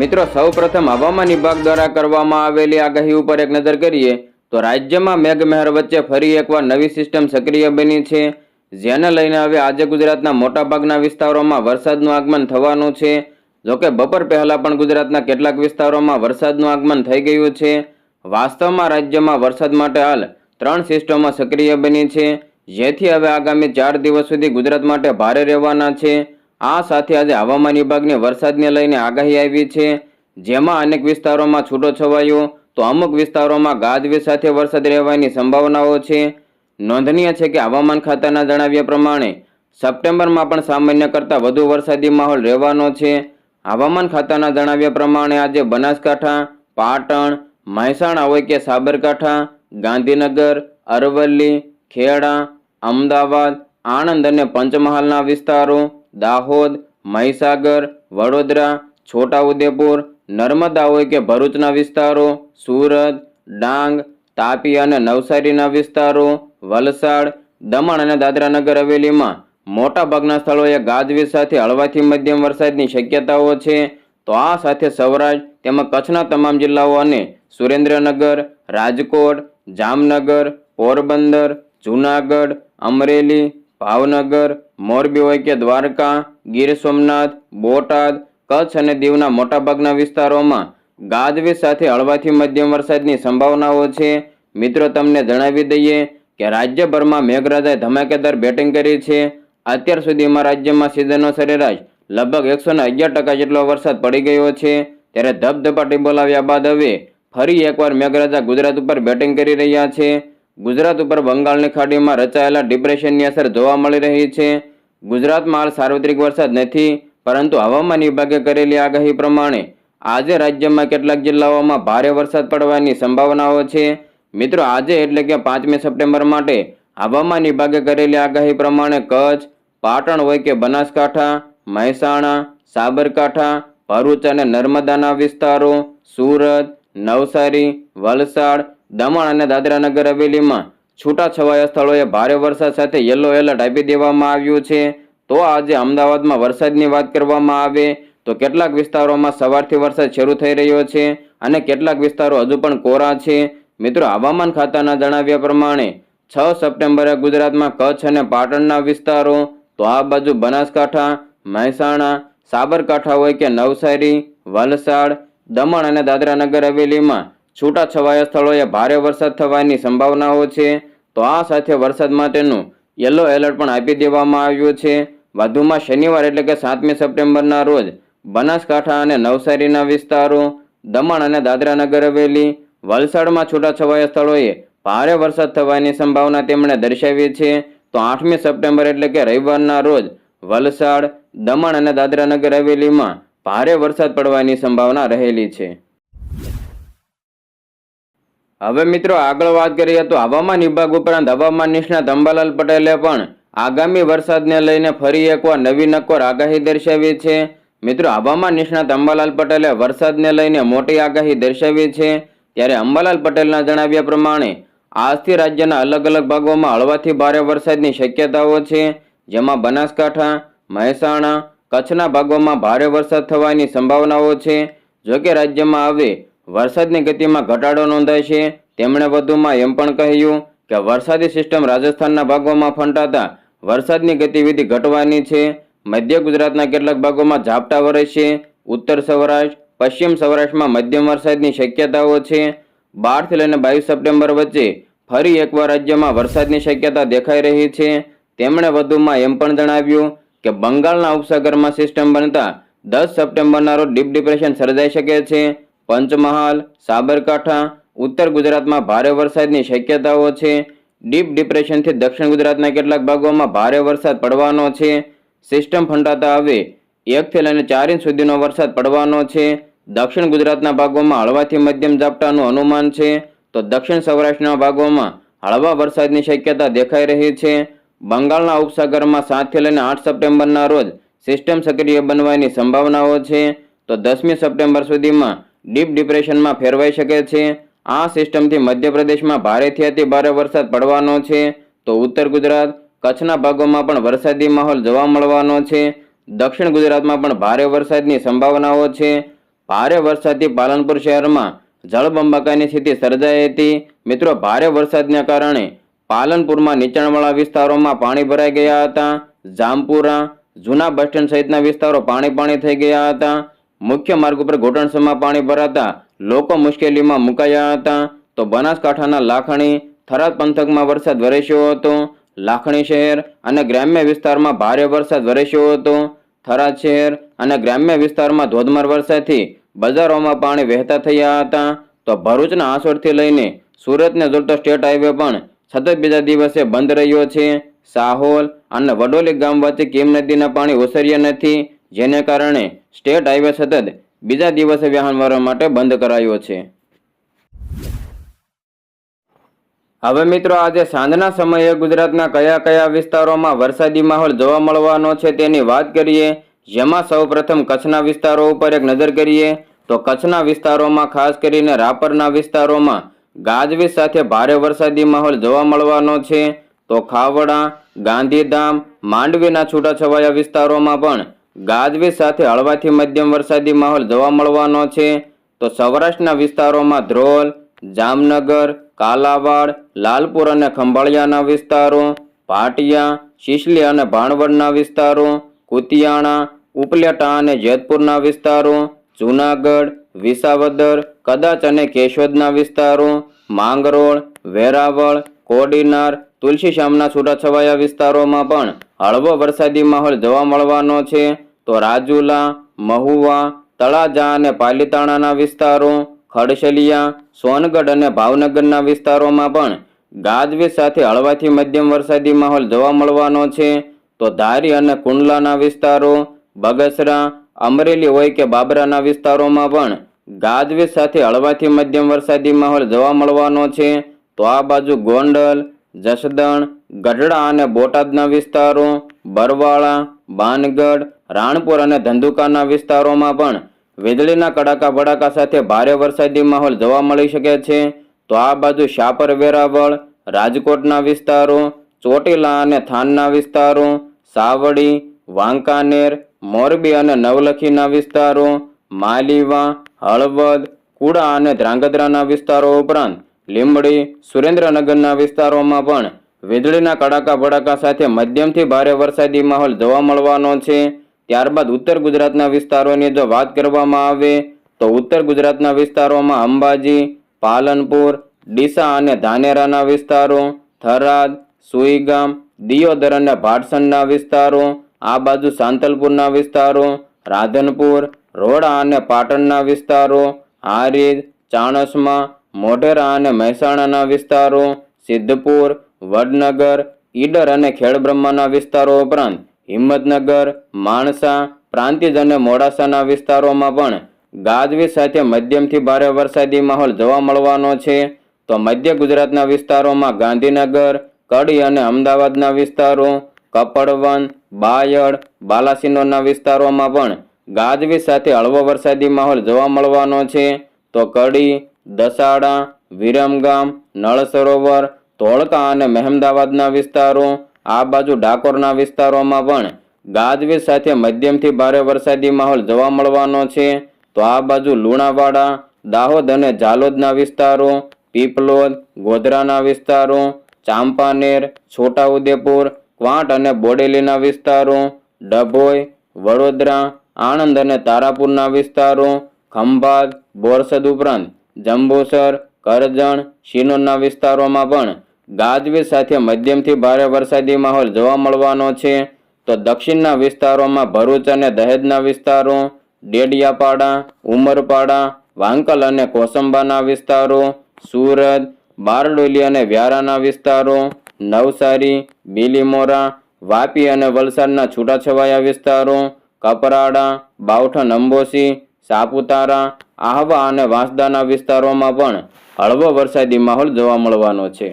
મિત્રો, સૌપ્રથમ હવામાન વિભાગ દ્વારા કરવામાં આવેલી આગાહી ઉપર એક નજર કરીએ તો રાજ્યમાં મેઘમહેર વચ્ચે ફરી એકવાર નવી સિસ્ટમ સક્રિય બની છે. જેને લઈને હવે આજે ગુજરાતના મોટાભાગના વિસ્તારોમાં વરસાદનું આગમન થવાનું છે. જોકે બપોર પહેલાં પણ ગુજરાતના કેટલાક વિસ્તારોમાં વરસાદનું આગમન થઈ ગયું છે. વાસ્તવમાં રાજ્યમાં વરસાદ માટે હાલ ત્રણ સિસ્ટમો સક્રિય બની છે. જેથી હવે આગામી ચાર દિવસ સુધી ગુજરાત માટે ભારે રહેવાના છે. આ સાથે આજે હવામાન વિભાગને વરસાદને લઈને આગાહી આવી છે. જેમાં અનેક વિસ્તારોમાં છૂટો છવાયો તો અમુક વિસ્તારોમાં ગાજવીજ સાથે વરસાદ રહેવાની સંભાવનાઓ છે. નોંધનીય છે કે હવામાન ખાતાના જણાવ્યા પ્રમાણે, સપ્ટેમ્બરમાં પણ સામાન્ય કરતાં વધુ વરસાદી માહોલ રહેવાનો છે. હવામાન ખાતાના જણાવ્યા પ્રમાણે આજે બનાસકાંઠા, પાટણ, મહેસાણા હોય કે સાબરકાંઠા, ગાંધીનગર, અરવલ્લી, ખેડા, અમદાવાદ, આણંદ અને પંચમહાલના વિસ્તારો દાહોદ, મહીસાગર, વડોદરા, છોટાઉદેપુર, નર્મદા હોય કે ભરૂચના વિસ્તારો, સુરત, ડાંગ, તાપી અને નવસારીના વિસ્તારો, વલસાડ, દમણ અને દાદરાનગર હવેલીમાં મોટાભાગના સ્થળોએ ગાજવીજ સાથે હળવાથી મધ્યમ વરસાદની શક્યતાઓ છે. તો આ સાથે સૌરાષ્ટ્ર તેમજ કચ્છના તમામ જિલ્લાઓ અને સુરેન્દ્રનગર, રાજકોટ, જામનગર, પોરબંદર, જૂનાગઢ, અમરેલી, ભાવનગર મોરબી હોય કે દ્વારકા, ગીર સોમનાથ, બોટાદ, કચ્છ અને દીવના મોટાભાગના વિસ્તારોમાં ગાજવીજ સાથે હળવાથી મધ્યમ વરસાદની સંભાવનાઓ છે. મિત્રો, તમને જણાવી દઈએ કે રાજ્યભરમાં મેઘરાજાએ ધમાકેદાર બેટિંગ કરી છે. અત્યાર સુધીમાં રાજ્યમાં સિઝનનો સરેરાશ લગભગ એકસો ને અગિયાર ટકા જેટલો વરસાદ પડી ગયો છે. ત્યારે ધબધપાટી બોલાવ્યા બાદ હવે ફરી એકવાર મેઘરાજા ગુજરાત ઉપર બેટિંગ કરી રહ્યા છે. ગુજરાત ઉપર બંગાળની ખાડીમાં રચાયેલા ડિપ્રેશનની અસર જોવા મળી રહી છે. ગુજરાતમાં સાર્વત્રિક વરસાદ નથી, પરંતુ હવામાન વિભાગે કરેલી આગાહી પ્રમાણે આજે રાજ્યમાં કેટલાક જિલ્લાઓમાં ભારે વરસાદ પડવાની સંભાવનાઓ છે. મિત્રો, આજે એટલે કે પાંચમી સપ્ટેમ્બર માટે હવામાન વિભાગે કરેલી આગાહી પ્રમાણે કચ્છ, પાટણ હોય કે બનાસકાંઠા, મહેસાણા, સાબરકાંઠા, ભરૂચ અને નર્મદાના વિસ્તારો, સુરત, નવસારી, વલસાડ, દમણ અને દાદરાનગર હવેલીમાં છૂટાછવાયા સ્થળોએ ભારે વરસાદ સાથે યલો એલર્ટ આપી દેવામાં આવ્યું છે. તો આજે અમદાવાદમાં વરસાદની વાત કરવામાં આવે તો કેટલાક વિસ્તારોમાં સવારથી વરસાદ શરૂ થઈ રહ્યો છે અને કેટલાક વિસ્તારો હજુ પણ કોરા છે. મિત્રો, હવામાન ખાતાના જણાવ્યા પ્રમાણે છ સપ્ટેમ્બરે ગુજરાતમાં કચ્છ અને પાટણના વિસ્તારો, તો આ બાજુ બનાસકાંઠા, મહેસાણા, સાબરકાંઠા હોય કે નવસારી, વલસાડ, દમણ અને દાદરાનગર હવેલીમાં છૂટાછવાયા સ્થળોએ ભારે વરસાદ થવાની સંભાવનાઓ છે. તો આ સાથે વરસાદ માટેનું યલો એલર્ટ પણ આપી દેવામાં આવ્યું છે. વધુમાં શનિવાર એટલે કે સાતમી સપ્ટેમ્બરના રોજ બનાસકાંઠા અને નવસારીના વિસ્તારો, દમણ અને દાદરાનગર હવેલી, વલસાડમાં છૂટાછવાયા સ્થળોએ ભારે વરસાદ થવાની સંભાવના તેમણે દર્શાવી છે. તો આઠમી સપ્ટેમ્બર એટલે કે રવિવારના રોજ વલસાડ, દમણ અને દાદરાનગર હવેલીમાં ભારે વરસાદ પડવાની સંભાવના રહેલી છે. હવે મિત્રો આગળ વાત કરીએ તો હવામાન વિભાગ ઉપરાંત હવામાન નિષ્ણાત અંબાલાલ પટેલે પણ આગામી વરસાદને લઈને ફરી એકવાર નવી નક્કોર આગાહી દર્શાવી છે. મિત્રો હવામાન નિષ્ણાત અંબાલાલ પટેલે વરસાદને લઈને મોટી આગાહી દર્શાવી છે. ત્યારે અંબાલાલ પટેલના જણાવ્યા પ્રમાણે આજથી રાજ્યના અલગ અલગ ભાગોમાં હળવાથી ભારે વરસાદની શક્યતાઓ છે. જેમાં બનાસકાંઠા, મહેસાણા, કચ્છના ભાગોમાં ભારે વરસાદ થવાની સંભાવનાઓ છે. જોકે રાજ્યમાં હવે વરસાદની ગતિમાં ઘટાડો નોંધાય છે. તેમણે વધુમાં એમ પણ કહ્યું કે વરસાદી સિસ્ટમ રાજસ્થાનના ભાગોમાં ફંટાતા વરસાદની ગતિવિધિ ઘટવાની છે. મધ્ય ગુજરાતના કેટલાક ભાગોમાં ઝાપટા વરસશે ઉત્તર સૌરાષ્ટ્ર, પશ્ચિમ સૌરાષ્ટ્રમાં મધ્યમ વરસાદની શક્યતાઓ છે. બારથી લઈને બાવીસ સપ્ટેમ્બર વચ્ચે ફરી એકવાર રાજ્યમાં વરસાદની શક્યતા દેખાઈ રહી છે. તેમણે વધુમાં એમ પણ જણાવ્યું કે બંગાળના ઉપસાગરમાં સિસ્ટમ બનતા દસ સપ્ટેમ્બરના રોજ ડીપ ડિપ્રેશન સર્જાઈ શકે છે. પંચમહાલ, સાબરકાંઠા, ઉત્તર ગુજરાતમાં ભારે વરસાદની શક્યતાઓ છે. ડીપ ડિપ્રેશનથી દક્ષિણ ગુજરાતના કેટલાક ભાગોમાં ભારે વરસાદ પડવાનો છે. સિસ્ટમ ફંટાતા હવે એકથી લઈને ચાર ઇંચ સુધીનો વરસાદ પડવાનો છે. દક્ષિણ ગુજરાતના ભાગોમાં હળવાથી મધ્યમ ઝાપટાનું અનુમાન છે. તો દક્ષિણ સૌરાષ્ટ્રના ભાગોમાં હળવા વરસાદની શક્યતા દેખાઈ રહી છે. બંગાળના ઉપસાગરમાં સાતથી લઈને આઠ સપ્ટેમ્બરના રોજ સિસ્ટમ સક્રિય બનવાની સંભાવનાઓ છે. તો દસમી સપ્ટેમ્બર સુધીમાં ડીપ ડિપ્રેશનમાં ફેરવાઈ શકે છે. આ સિસ્ટમથી મધ્યપ્રદેશમાં ભારેથી અતિ ભારે વરસાદ પડવાનો છે. તો ઉત્તર ગુજરાત, કચ્છના ભાગોમાં પણ વરસાદી માહોલ જોવા મળવાનો છે. દક્ષિણ ગુજરાતમાં પણ ભારે વરસાદની સંભાવનાઓ છે. ભારે વરસાદથી પાલનપુર શહેરમાં જળબંબાકાની સ્થિતિ સર્જાઈ હતી. મિત્રો, ભારે વરસાદને કારણે પાલનપુરમાં નીચાણવાળા વિસ્તારોમાં પાણી ભરાઈ ગયા હતા. જામપુરા, જૂના બસ સ્ટેન્ડ સહિતના વિસ્તારો પાણી પાણી થઈ ગયા હતા. મુખ્ય માર્ગ ઉપર ઘૂંટણસમાં પાણી ભરાતા લોકો મુશ્કેલીમાં મુકાયા હતા. તો બનાસકાંઠાના લાખણી થરાદ પંથકમાં વરસાદ વરસ્યો હતો. લાખણી શહેર અને ગ્રામ્ય વિસ્તારમાં ભારે વરસાદ વરસ્યો હતો. થરાદ શહેર અને ગ્રામ્ય વિસ્તારમાં ધોધમાર વરસાદથી બજારોમાં પાણી વહેતા થયા હતા. તો ભરૂચના આસોડથી લઈને સુરતને જોડતો સ્ટેટ હાઈવે પણ સતત બીજા દિવસે બંધ રહ્યો છે. સાહોલ અને વડોલી ગામ વચ્ચે કીમ નદીના પાણી ઓસર્યા નથી. જેને કારણે સ્ટેટ હાઈવે સતત બીજા દિવસે વાહન માટે બંધ કરાયો છે. હવે મિત્રો આજે સાંજના સમયે ગુજરાતના કયા કયા વિસ્તારોમાં વરસાદી માહોલ જોવા મળવાનો છે તેની વાત કરીએ. જેમાં સૌપ્રથમ કચ્છના વિસ્તારો ઉપર એક નજર કરીએ તો કચ્છના વિસ્તારોમાં ખાસ કરીને રાપરના વિસ્તારોમાં ગાજવીજ સાથે ભારે વરસાદી માહોલ જોવા મળવાનો છે. તો ખાવડા, ગાંધીધામ, માંડવીના છૂટાછવાયા વિસ્તારોમાં પણ ગાજવીજ સાથે હળવાથી મધ્યમ વરસાદી માહોલ જોવા મળવાનો છે. તો સૌરાષ્ટ્રના વિસ્તારોમાં ધ્રોલ, જામનગર, કાલાવાડ, લાલપુર અને ખંભાળિયાના વિસ્તારો ભાટિયા શિશલી અને ભાણવડના વિસ્તારો, કુતિયાણા, ઉપલેટા અને જેતપુરના વિસ્તારો, જૂનાગઢ, વિસાવદર, કદાચ અને કેશોદના વિસ્તારો, માંગરોળ, વેરાવળ, કોડીનાર તુલસીશ્યામના છૂટાછવાયા વિસ્તારોમાં પણ હળવો વરસાદી માહોલ જોવા મળવાનો છે. તો રાજુલા, મહુવા, તળાજા અને પાલીતાણાના વિસ્તારો, ખડશલિયા, સોનગઢ અને ભાવનગરના વિસ્તારોમાં પણ ગાજવીજ સાથે હળવાથી મધ્યમ વરસાદી માહોલ જોવા મળવાનો છે. તો ધારી અને કુંડલાના વિસ્તારો, બગસરા, અમરેલી હોય કે બાબરાના વિસ્તારોમાં પણ ગાજવીજ સાથે હળવાથી મધ્યમ વરસાદી માહોલ જોવા મળવાનો છે. તો આ બાજુ ગોંડલ જસદણ, ગઢડા અને બોટાદના વિસ્તારો, બરવાળા, બાનગઢ, રાણપુર અને ધંધુકાના વિસ્તારોમાં પણ વીજળીના કડાકા ભડાકા સાથે ભારે વરસાદી માહોલ જોવા મળી શકે છે. તો આ બાજુ શાપર, વેરાવળ, રાજકોટના વિસ્તારો, ચોટીલા અને થાનના વિસ્તારો, સાવડી, વાંકાનેર, મોરબી અને નવલખીના વિસ્તારો, માલીવા, હળવદ, કુડા અને ધ્રાંગધ્રાના વિસ્તારો ઉપરાંત લીંબડી સુરેન્દ્રનગરના વિસ્તારોમાં પણ વીજળીના કડાકા ભડાકા સાથે મધ્યમથી ભારે વરસાદી માહોલ જોવા મળવાનો છે. ત્યારબાદ ઉત્તર ગુજરાતના વિસ્તારોની જો વાત કરવામાં આવે, તો ઉત્તર ગુજરાતના વિસ્તારોમાં અંબાજી, પાલનપુર, ડીસા અને ધાનેરાના વિસ્તારો, થરાદ, સુઈગામ, દિયોદર અને ભાટસણના વિસ્તારો, આ બાજુ સાંતલપુરના વિસ્તારો, રાધનપુર રોડા અને પાટણના વિસ્તારો, હારીજ, ચાણસમા મોઢેરા અને મહેસાણાના વિસ્તારો, સિદ્ધપુર, વડનગર, ઈડર અને ખેડબ્રહ્માના વિસ્તારો ઉપરાંત હિંમતનગર, માણસા, પ્રાંતિજ અને મોડાસાના વિસ્તારોમાં પણ ગાજવીજ સાથે મધ્યમથી ભારે વરસાદી માહોલ જોવા મળવાનો છે. તો મધ્ય ગુજરાતના વિસ્તારોમાં ગાંધીનગર, કડી અને અમદાવાદના વિસ્તારો કપડવન બાયડ, બાલાસિનોરના વિસ્તારોમાં પણ ગાજવીજ સાથે હળવો વરસાદી માહોલ જોવા મળવાનો છે. તો કડી દસાડા, વિરમગામ નળ સરોવર ધોળકા અને મહેમદાવાદના વિસ્તારો, આ બાજુ ડાકોરના વિસ્તારોમાં પણ ગાજવીજ સાથે મધ્યમથી ભારે વરસાદી માહોલ જોવા મળવાનો છે. તો આ બાજુ લુણાવાડા, દાહોદ અને જાલોદના વિસ્તારો, પીપલોદ, ગોધરાના વિસ્તારો, ચાંપાનેર, છોટાઉદેપુર, ક્વાંટ અને બોડેલીના વિસ્તારો, ડભોઈ, વડોદરા, આણંદ અને તારાપુરના વિસ્તારો, ખંભાત, બોરસદ ઉપરાંત જંબુસર, કરજણ, શિનોરના વિસ્તારોમાં પણ ગાજવીજ સાથે મધ્યમથી ભારે વરસાદી માહોલ જોવા મળવાનો છે. તો દક્ષિણના વિસ્તારોમાં ભરૂચ અને દહેજના વિસ્તારો, ડેડિયાપાડા, ઉમરપાડા, વાંકલ અને કોસંબાના વિસ્તારો, સુરત, બારડોલી અને વ્યારાના વિસ્તારો, નવસારી, બીલીમોરા, વાપી અને વલસાડના છૂટાછવાયા વિસ્તારો, કપરાડા બાવઠન અંબોસી સાપુતારા આહવા અને વાંસદાના વિસ્તારોમાં પણ હળવો વરસાદી માહોલ જોવા મળવાનો છે.